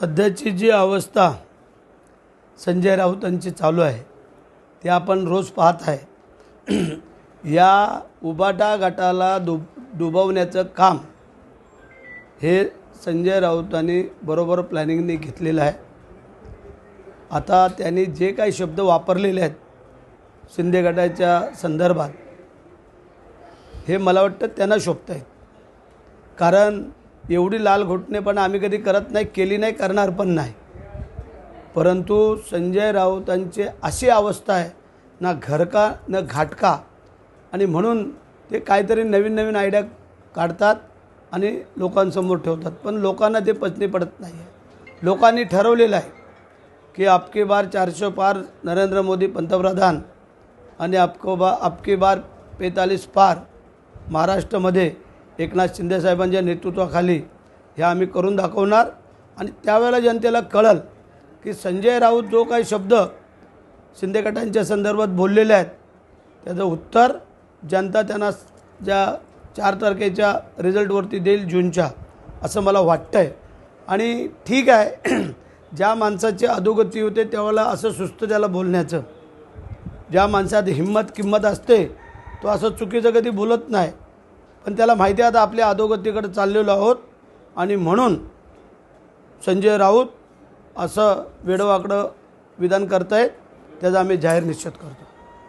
सध्याची जी अवस्था संजय राऊतांची चालू आहे ते आपण रोज पाहत आहे. या उबाटा गटाला डुब डुबवण्याचं काम हे संजय राऊतांनी बरोबर प्लॅनिंगने घेतलेलं आहे. आता त्यांनी जे काही शब्द वापरलेले आहेत शिंदे गटाच्या संदर्भात हे मला वाटतं त्यांना शोभत आहेत. कारण एवढी लाल घोटणे पण आम्ही कधी करत नाही केली नाही करणार पण नाही. परंतु संजय राऊतांची अशी अवस्था आहे ना घरका न घाटका. आणि म्हणून ते काहीतरी नवीन नवीन आयडिया काढतात आणि लोकांसमोर ठेवतात. पण लोकांना ते पचनी पडत नाही आहे लोकांनी ठरवलेलं आहे की आपके बार चारशे पार नरेंद्र मोदी पंतप्रधान आणि आपको बा आपकी बार पेतालीस पार महाराष्ट्रामध्ये एकनाथ शिंदेसाहेबांच्या नेतृत्वाखाली हे आम्ही करून दाखवणार. आणि त्यावेळेला जनतेला कळल की संजय राऊत जो काही शब्द शिंदे गटांच्या संदर्भात बोललेले आहेत त्याचं उत्तर जनता त्यांना ज्या चार तारखेच्या रिझल्टवरती देईल जूनच्या असं मला वाटतं आहे आणि ठीक आहे ज्या माणसाची अधोगती होते त्यावेळेला असं सुस्त त्याला बोलण्याचं. ज्या माणसात हिंमत किंमत असते तो असं चुकीचं कधी बोलत नाही. पण त्याला माहिती आहे आता आपल्या अधोगतीकडे चाललेलो आहोत. आणि म्हणून संजय राऊत असं वेडवाकडं विधान करतायत त्याचा आम्ही जाहीर निश्चित करतो.